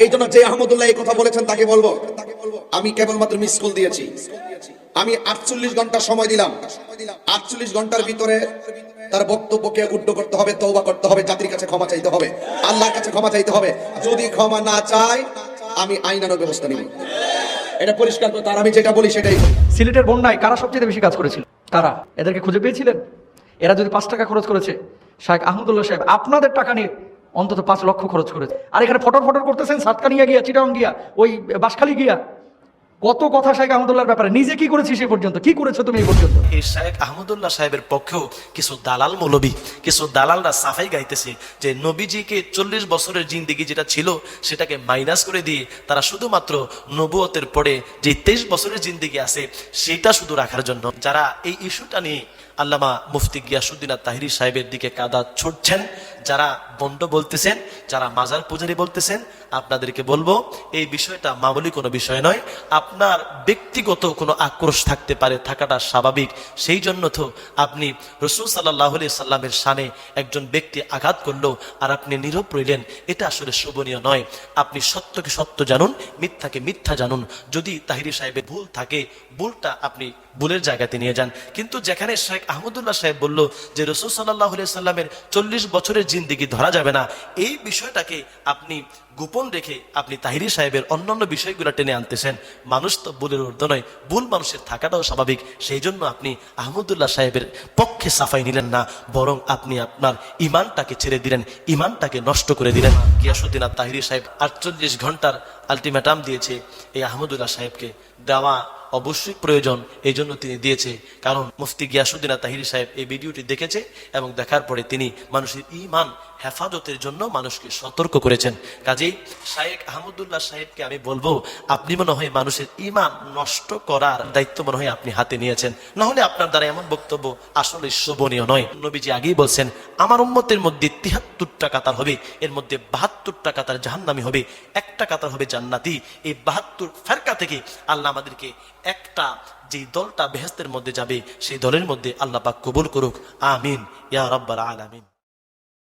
এই জন্য যে আহমদুল্লাহ এই কথা বলেছেন, তাকে বলব। আমি কেবলমাত্র মিস কল দিয়েছি। আমি আটচল্লিশ ঘণ্টা সময় দিলাম। আটচল্লিশ ঘণ্টার ভিতরে তার বক্তব্যকে উড্ড করতে হবে তৌবা করতে হবে, জাতির কাছে ক্ষমা চাইতে হবে, আল্লাহর কাছে ক্ষমা চাইতে হবে। যদি ক্ষমা না চায়, আমি আইনানুগ ব্যবস্থা নিব। এটা পরিষ্কার করে তার আমি যেটা বলি সেটাই। সিলেটের বন্যায় কারা সবচেয়ে বেশি কাজ করেছিল? তারা এদেরকে খুঁজে পেয়েছিলেন? এরা যদি পাঁচ টাকা খরচ করেছে শাহেখ আহমদুল্লাহ সাহেব, আপনাদের টাকা নিয়ে অন্তত পাঁচ লক্ষ খরচ করেছে। আর এখানে ফটর ফটর করতেছেন, সাতকানিয়া গিয়া চিটাং গিয়া, ওই বাসখালি গিয়া। কত কথা শাহেখ আহমদুল্লাহর ব্যাপারে? নিজে কি করেছিস সে পর্যন্ত? কি করেছ তুমি এই পর্যন্ত? এই শাহেক আহমদুল্লাহ সাহেবের পক্ষেও কিছু দালাল মৌলবী, কিছু দালালরা সাফাই গাইতেছে যে নবীজিকে চল্লিশ বছরের জিন্দিগি যেটা ছিল, সেটাকে মাইনাস করে দিয়ে তারা শুধুমাত্র নবুয়তের পরে যে তেইশ বছরের জিন্দিগি আছে, সেটা শুধু রাখার জন্য। যারা এই ইস্যুটা নিয়ে আল্লামা মুফতি গিয়াসুদ্দিন তাহিরি সাহেবের দিকে কাদা ছুটছেন, যারা বন্ড বলতেছেন, যারা মাজার পূজারি বলতেছেন, আপনাদেরকে বলব, এই বিষয়টা মামুলি কোনো বিষয় নয়। আপনার ব্যক্তিগত কোনো আক্রোশ থাকতে পারে, থাকাটা স্বাভাবিক। সেই জন্য তো আপনি রসুল সাল্লাহ সাল্লামের সানে একজন ব্যক্তি আঘাত করল আর আপনি নীরব রইলেন, এটা আসলে শোভনীয় নয়। আপনি সত্যকে সত্য জানুন, মিথ্যাকে মিথ্যা জানুন। যদি তাহিরি সাহেবের ভুল থাকে, ভুলটা আপনি ভুলের জায়গাতে নিয়ে যান। কিন্তু যেখানে শেখ আহমদুল্লাহ সাহেব বলল যে রসুল সাল্লাহ সাল্লামের চল্লিশ বছরের জিন্দিগি ধরা যাবে না, এই বিষয়টাকে আপনি গোপন রেখে আপনি তাহিরি সাহেবের অন্যান্য বিষয়গুলো টেনে আনতেছেন। মানুষ তো ভুলের ঊর্ধ্ব নয় ভুল মানুষের থাকাটাও স্বাভাবিক। সেই জন্য আপনি আহমদুল্লাহ সাহেবের পক্ষে সাফাই নিলেন না, বরং আপনি আপনার ইমানটাকে ছেড়ে দিলেন, ইমানটাকে নষ্ট করে দিলেন। গিয়াসুদ্দিন আর তাহিরি সাহেব আটচল্লিশ ঘণ্টার আলটিমেটাম দিয়েছে এই আহমদুল্লাহ সাহেবকে। দেওয়া অবশ্যই প্রয়োজন, এই জন্য তিনি দিয়েছে। কারণ মুফতি গিয়াসুদ্দিন তাহিরি সাহেব এই ভিডিওটি দেখেছে এবং দেখার পরে তিনি মানুষের ইমান হেফাজতের জন্য মানুষকে সতর্ক করেছেন। কাজেই শাহেক আহমদুল্লাহ সাহেবকে আমি বলব, আপনি মনে হয় মানুষের ইমান নষ্ট করার দায়িত্ব মনে হয় আপনি হাতে নিয়েছেন। না হলে আপনার দ্বারা এমন বক্তব্য আসলে শোভনীয় নয়। নবীজি আগেই বলছেন, আমার উন্মতের মধ্যে তিহাত্তরটা কাতার হবে, এর মধ্যে বাহাত্তরটা কাতার জাহান্নামি হবে, একটা কাতার হবে জান্নাতি। এই বাহাত্তর ফেরকা থেকে আল্লাহ আমাদেরকে একটা যে দলটা বেহস্তের মধ্যে যাবে, সেই দলের মধ্যে আল্লাহ পাক কবুল করুক। আমিন। ইয়া রব্বাল আলামিন।